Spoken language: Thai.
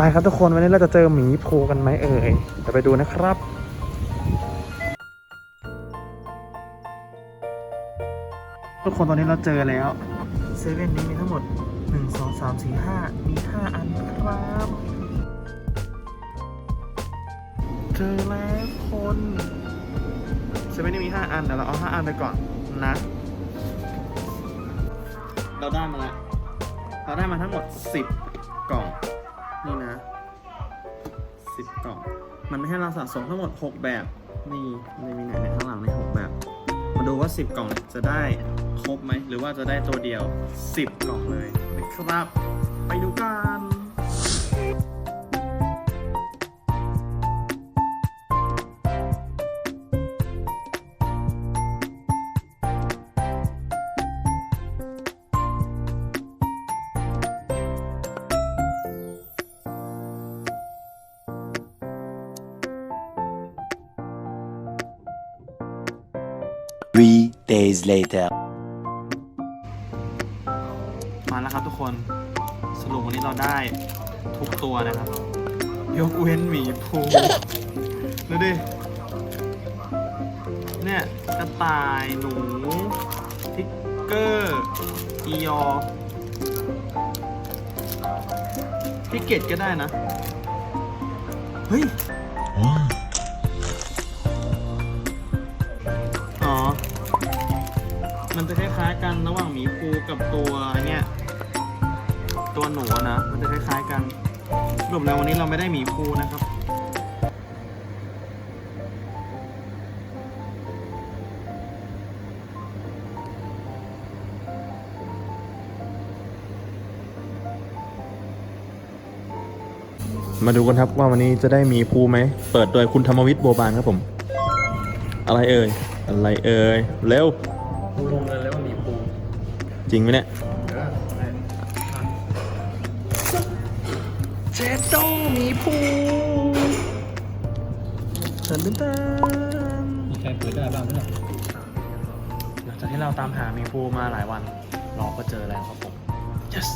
ไปครับทุกคนวันนี้เราจะเจอหมีภูกันไหมเอ่ยเดี๋ยวไปดูนะครับทุกคนตอนนี้เราเจอแล้วเซเว่นนี้มีทั้งหมด 1 2 3 4 5 มี 5 อันครับเจอแล้วคนเซเว่นนี้มี 5 อันเดี๋ยวเราเอา 5 อันไปก่อนนะ เราได้มาแล้วเราได้มาทั้งหมด 10 กล่อง นี่นะสิบกล่อง มันให้เราสะสมทั้งหมด 6 แบบ นี่ในมีไหนในข้างหลังใน6แบบ มาดูว่า 10 กล่องจะได้ครบไหม หรือว่าจะได้ตัวเดียว 10 กล่องเลยนะครับ ไปดูกัน Three days later. มาแล้วครับทุกคน สรุปวันนี้เราได้ทุกตัวนะครับ ยกเว้นหมีภูดูดิ เนี่ยกระต่ายหนูทิกเกอร์อียอพิกเกตก็ได้นะ เฮ้ย มันจะคล้ายๆกันระหว่างหมีภูกับตัวเนี่ยตัวหนูนะ มันจะคล้ายๆกันสรุปแล้ววันนี้เราไม่ได้หมีภูนะครับมาดูกันครับว่าวันนี้จะได้มีภูไหม เปิดโดยคุณธรรมวิทย์โบบานครับผม อะไรเอ่ย อะไรเอ่ย เร็ว งงเลยแล้วว่ามีปูจริงไหมเนี่ยเออเจโต้หมีภูตันตันตันมีใครเปิดได้บ้างไหมเนี่ยหลังจากที่เราตามหาหมีภูมาหลายวัน เราก็เจอแล้วครับผม yes